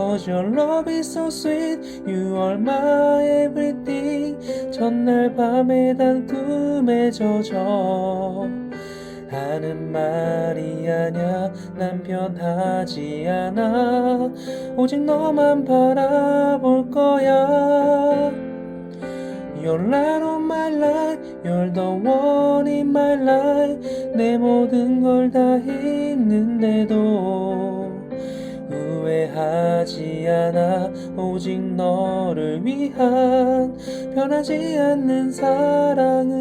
Cause your love is so sweet You are my everything 전날 밤에 단 꿈에 젖어 하는 말이 아냐 난 변하지 않아 오직 너만 바라볼 거야 You're light of my life You're the one in my life 내 모든 걸 다 있는데도 후회하지 않아. 오직 너를 위한 변하지 않는 사랑으로